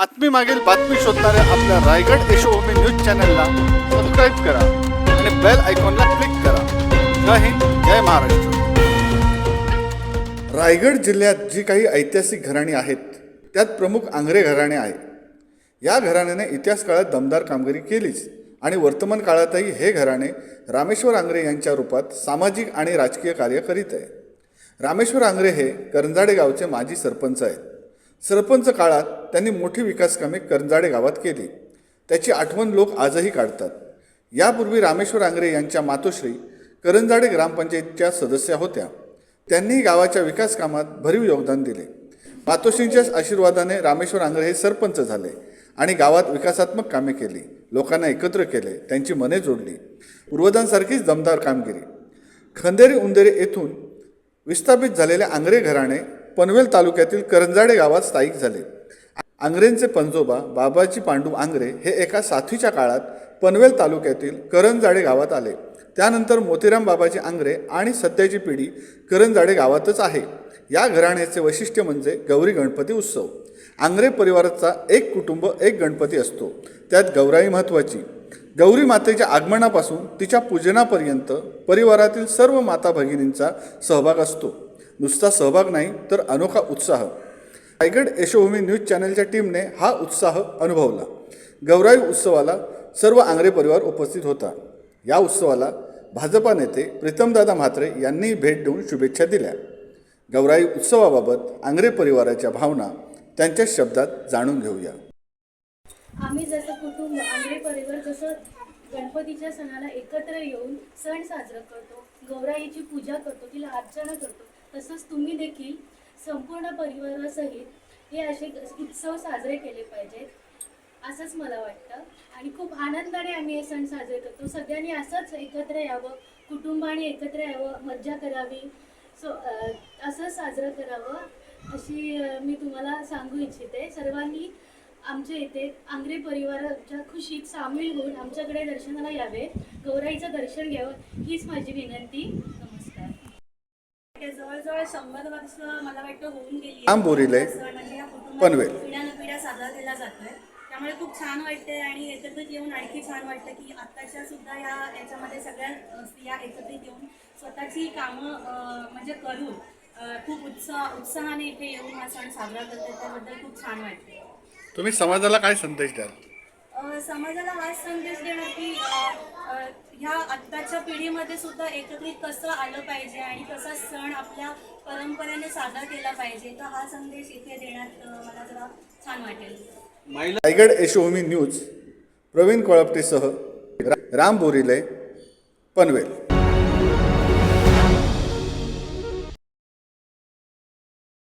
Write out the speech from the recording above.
बातमी मागील बातमी शोधणाऱ्या आपल्या रायगड यशोभूमी न्यूज चॅनलला सबस्क्राईब करा आणि बेल आयकॉनला क्लिक करा. जय हिंद जय महाराष्ट्र. रायगड जिल्ह्यात जी काही ऐतिहासिक घराणी आहेत त्यात प्रमुख आंग्रे घराणे आहे या घराण्याने इतिहास काळात दमदार कामगिरी केलीच आणि वर्तमान काळातही हे घराणे रामेश्वर आंग्रे यांच्या रूपात सामाजिक आणि राजकीय कार्य करीत आहे. रामेश्वर आंग्रे हे करंजाडे गावचे माजी सरपंच आहेत. सरपंच काळात त्यांनी मोठी विकासकामे करंजाडे गावात केली. त्याची आठवण लोक आजही काढतात. यापूर्वी रामेश्वर आंग्रे यांच्या मातोश्री करंजाडे ग्रामपंचायतच्या सदस्या होत्या. त्यांनी गावाच्या विकासकामात भरीव योगदान दिले. मातोश्रींच्या आशीर्वादाने रामेश्वर आंग्रे हे सरपंच झाले आणि गावात विकासात्मक कामे केली. लोकांना एकत्र केले. त्यांची मने जोडली. पूर्वजांसारखीच दमदार कामगिरी. खंदेरी उंदेरे येथून विस्थापित झालेले आंग्रे घराणे पनवेल तालुक्यातील करंजाडे गावात स्थायिक झाले. आंग्रेंचे पंजोबा बाबाजी पांडू आंग्रे हे एका साथीच्या काळात पनवेल तालुक्यातील करंजाडे गावात आले. त्यानंतर मोतीराम बाबाजी आंग्रे आणि सध्याची पिढी करंजाडे गावातच आहे. या घराण्याचे वैशिष्ट्य म्हणजे गौरी गणपती उत्सव. आंग्रे परिवाराचा एक कुटुंब एक गणपती असतो. त्यात गौराई महत्त्वाची. गौरी मातेच्या आगमनापासून तिच्या पूजनापर्यंत परिवारातील सर्व माता भगिनींचा सहभाग असतो. नुसता सहभाग नाही तर अनोखा उत्साह. रायगड यशोभूमी न्यूज चॅनलच्या टीमने हा उत्साह अनुभवला. गौराई उत्सवाला सर्व आंग्रे परिवार उपस्थित होता. या उत्सवाला भाजपा नेते प्रीतमदादा म्हात्रे यांनी भेट देऊन शुभेच्छा दिल्या. गौराई उत्सवाबाबत आंग्रे परिवाराच्या भावना त्यांच्या शब्दात जाणून घेऊया. आम्ही जसं कुटुंब आंग्रे परिवार जसं गणपतीच्या सणाला एकत्र येऊन सण साजरा करतो गौराईची पूजा करतो तिला अर्चना करतो तसंच तुम्ही देखील संपूर्ण परिवारासहित हे असे उत्सव साजरे केले पाहिजेत असंच मला वाटतं. आणि खूप आनंदाने आम्ही हे सण साजरे करतो. सगळ्यांनी असंच एकत्र यावं कुटुंबाने एकत्र यावं मज्जा करावी सो असंच असं साजरं करावं अशी मी तुम्हाला सांगू इच्छिते. सर्वांनी आमच्या इथे आंग्रे परिवाराच्या खुशीत सामील होऊन आमच्याकडे दर्शनाला यावे. गौराईचं दर्शन घ्यावं हीच माझी विनंती. ते जवळजवळ शंभर वर्ष मला वाटतं होऊन गेली म्हणजे कुटुंबात पनवेल. पिढ्यानपिढ्या साजरा केला जातोय. त्यामुळे खूप छान वाटते आणि एकत्रित येऊन आणखी छान वाटतं की आत्ताच्या सुद्धा या याच्यामध्ये सगळ्या अ, स्त्रिया एकत्रित येऊन स्वतःची कामं अ, म्हणजे करून अ, खूप उत्साह उत्साहाने इथे येऊन हा सण साजरा करतात. त्याबद्दल खूप छान वाटते तुम्ही समाजाला काय संदेश द्याल? समाजाला हाच संदेश देणार की ह्या आत्ताच्या पिढीमध्ये सुद्धा एकत्रित कसं आलं पाहिजे आणि कसा सण आपल्या परंपरेने साजरा केला पाहिजे तर हा संदेश इथे देण्यात मला जरा छान वाटेल. रायगड यशोभूमी न्यूज प्रवीण कोळपटेसह राम बोरिले पनवेल.